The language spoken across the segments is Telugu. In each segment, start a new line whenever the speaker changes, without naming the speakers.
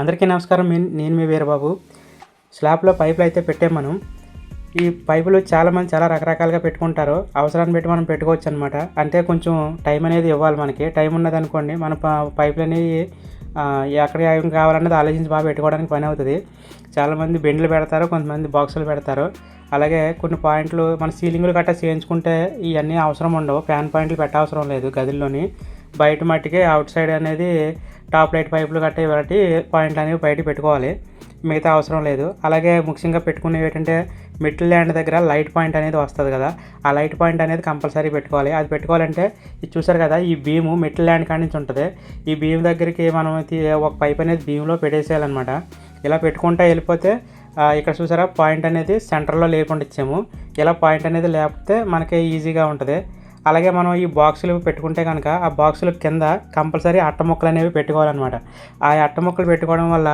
అందరికీ నమస్కారం. నేను మీ వీరబాబు. స్లాబ్లో పైపులు అయితే పెట్టాం మనం. ఈ పైపులు చాలామంది చాలా రకరకాలుగా పెట్టుకుంటారు. అవసరాన్ని బట్టి మనం పెట్టుకోవచ్చు అనమాట అంటే కొంచెం టైం అనేది ఇవ్వాలి మనకి. టైం ఉన్నదనుకోండి మన పైపులు అనేవి ఎక్కడ ఏం కావాలన్నది ఆలోచించి బాగా పెట్టుకోవడానికి పని అవుతుంది. చాలామంది బెండ్లు పెడతారు కొంతమంది బాక్సులు పెడతారు. అలాగే కొన్ని పాయింట్లు మన సీలింగ్లు గట్టా చేయించుకుంటే ఇవన్నీ అవసరం ఉండవు. ఫ్యాన్ పాయింట్లు పెట్టవసరం లేదు గదుల్లోని. బయట మట్టికి అవుట్ సైడ్ అనేది టాప్ లైట్ పైపులు కట్టే వాటి పాయింట్లు అనేవి బయట పెట్టుకోవాలి. మిగతా అవసరం లేదు. అలాగే ముఖ్యంగా పెట్టుకునేవి ఏంటంటే మిడిల్ ల్యాండ్ దగ్గర లైట్ పాయింట్ అనేది వస్తుంది కదా ఆ లైట్ పాయింట్ అనేది కంపల్సరీ పెట్టుకోవాలి. అది పెట్టుకోవాలంటే ఇది చూసారు కదా ఈ బీము మిడిల్ ల్యాండ్ కాడి నుంచి ఉంటుంది. ఈ బీమ్ దగ్గరికి మనం ఒక పైప్ అనేది బీమ్లో పెట్టేసేయాలన్నమాట. ఇలా పెట్టుకుంటా వెళ్ళిపోతే ఇక్కడ చూసారా పాయింట్ అనేది సెంటర్లో లేకుండా ఇచ్చాము. ఇలా పాయింట్ అనేది లేకపోతే మనకి ఈజీగా ఉంటుంది. అలాగే మనం ఈ బాక్సులు పెట్టుకుంటే కనుక ఆ బాక్సుల కింద కంపల్సరీ అట్ట ముక్కలు అనేవి పెట్టుకోవాలన్నమాట. ఆ అట్ట ముక్కలు పెట్టుకోవడం వల్ల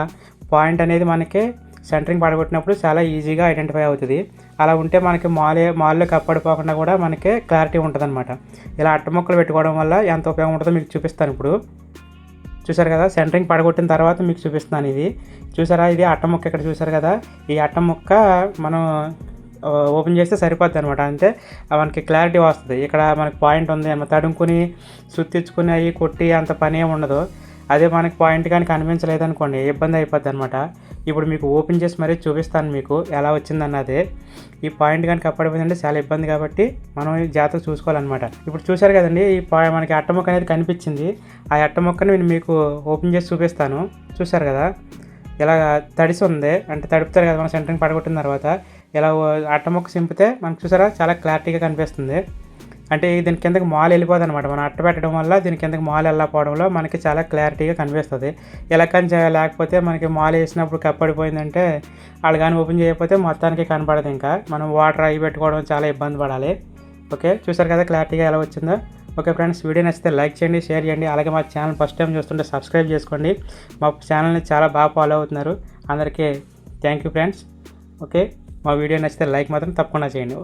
పాయింట్ అనేది మనకి సెంటరింగ్ పడగొట్టినప్పుడు చాలా ఈజీగా ఐడెంటిఫై అవుతుంది. అలా ఉంటే మనకి మాలే మాల్లో కప్పడిపోకుండా కూడా మనకి క్లారిటీ ఉంటుందన్నమాట. ఇలా అట్ట ముక్కలు పెట్టుకోవడం వల్ల ఎంత ఉపయోగం ఉంటుందో మీకు చూపిస్తాను ఇప్పుడు. చూసారు కదా సెంటరింగ్ పడగొట్టిన తర్వాత మీకు చూపిస్తున్నాను ఇది. చూసారా ఇది అట్ట ముక్క ఇక్కడ చూసారు కదా ఈ అట్ట ముక్క మనం ఓపెన్ చేస్తే సరిపోద్ది అనమాట అంతే. మనకి క్లారిటీ వస్తుంది. ఇక్కడ మనకి పాయింట్ ఉంది అన్నమాట తడుముకుని సుత్తించుకుని అవి కొట్టి అంత పని ఏమి ఉండదు. అదే మనకి పాయింట్ కానీ కనిపించలేదు అనుకోండి ఇబ్బంది అయిపోద్ది అనమాట ఇప్పుడు మీకు ఓపెన్ చేసి మరీ చూపిస్తాను మీకు ఎలా వచ్చిందన్నది. ఈ పాయింట్ కానీ కప్పడిపోయిందంటే చాలా ఇబ్బంది కాబట్టి మనం ఈ జాతర చూసుకోవాలన్నమాట. ఇప్పుడు చూశారు కదండి ఈ పా మనకి అట్టముక్క అనేది కనిపించింది. ఆ అట్టముక్కని నేను మీకు ఓపెన్ చేసి చూపిస్తాను. చూశారు కదా? ఇలా తడిసి ఉంది అంటే తడుపుతారు కదా మనం సెంటరింగ్ పడగొట్టిన తర్వాత. ఇలా అట్ట ముక్క చింపితే మనకు చూసారా? చాలా క్లారిటీగా కనిపిస్తుంది. అంటే దీని కిందకి మాల్ వెళ్ళిపోదు అనమాట మనం అట్ట పెట్టడం వల్ల దీని కిందకి మాల్ వెళ్ళకపోవడంలో మనకి చాలా క్లారిటీగా కనిపిస్తుంది. ఎలా కానీ లేకపోతే మనకి మాల్ వేసినప్పుడు కప్పడిపోయిందంటే వాళ్ళు కానీ ఓపెన్ చేయకపోతే మొత్తానికి కనపడదు ఇంకా. మనం వాటర్ అవి పెట్టుకోవడం చాలా ఇబ్బంది పడాలి. ఓకే? చూసారు కదా క్లారిటీగా ఎలా వచ్చిందో? ఓకే ఫ్రెండ్స్ వీడియో నచ్చితే లైక్ చేయండి షేర్ చేయండి. అలాగే మా ఛానల్ ఫస్ట్ టైం చూస్తుంటే సబ్స్క్రైబ్ చేసుకోండి. మా ఛానల్ని చాలా బాగా ఫాలో అవుతున్నారు. అందరికీ థ్యాంక్ యూ ఫ్రెండ్స్. ఓకే? మా వీడియో నచ్చితే లైక్ మాత్రం తప్పకుండా చేయండి.